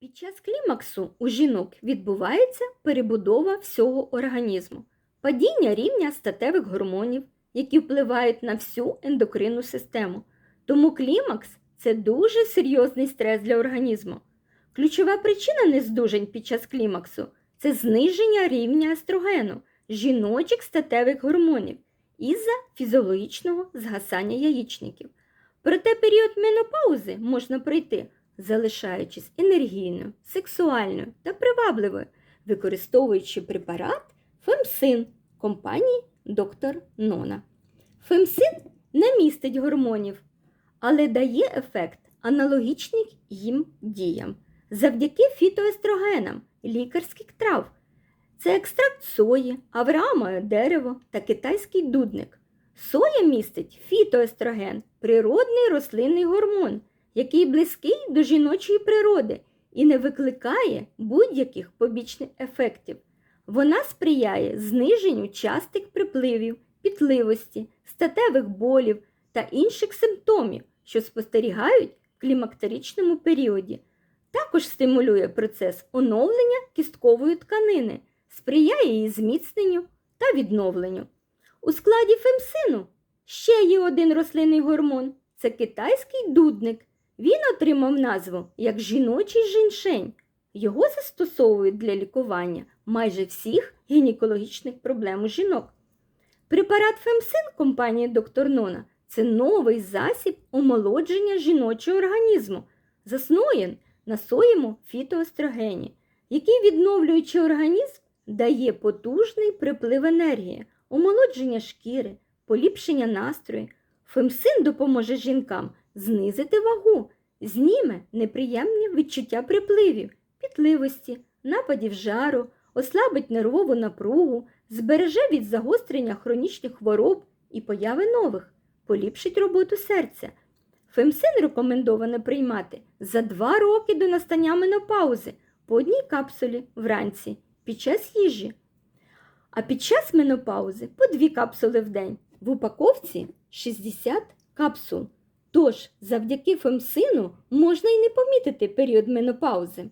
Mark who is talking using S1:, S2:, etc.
S1: Під час клімаксу у жінок відбувається перебудова всього організму, падіння рівня статевих гормонів, які впливають на всю ендокринну систему. Тому клімакс це дуже серйозний стрес для організму. Ключова причина нездужень під час клімаксу це зниження рівня естрогену, жіночих статевих гормонів із-за фізіологічного згасання яєчників. Проте період менопаузи можна пройти, залишаючись енергійною, сексуальною та привабливою, використовуючи препарат Фемсин компанії доктор Нона. Фемсин не містить гормонів, але дає ефект аналогічний їм діям завдяки фітоестрогенам лікарських трав. Це екстракт сої, авраамове дерево та китайський дудник. Соя містить фітоестроген, природний рослинний гормон, який близький до жіночої природи і не викликає будь-яких побічних ефектів. Вона сприяє зниженню частих припливів, пітливості, статевих болів та інших симптомів, що спостерігають в клімактеричному періоді. Також стимулює процес оновлення кісткової тканини, сприяє її зміцненню та відновленню. У складі фемсину ще є один рослинний гормон це китайський дудник. Він отримав назву як жіночий женьшень. Його застосовують для лікування майже всіх гінекологічних проблем у жінок. Препарат Фемсин компанії доктор Нона це новий засіб омолодження жіночого організму, заснований на соєму фітоестрогені, який, відновлюючи організм, дає потужний приплив енергії, омолодження шкіри, поліпшення настрою. Фемсин допоможе жінкам знизити вагу, зніме неприємні відчуття припливів, пітливості, нападів жару, ослабить нервову напругу, збереже від загострення хронічних хвороб і появи нових, поліпшить роботу серця. Фемсин рекомендовано приймати за 2 роки до настання менопаузи по одній капсулі вранці під час їжі. А під час менопаузи по 2 капсули в день. В упаковці 60 капсул. Тож, завдяки фемсину можна й не помітити період менопаузи.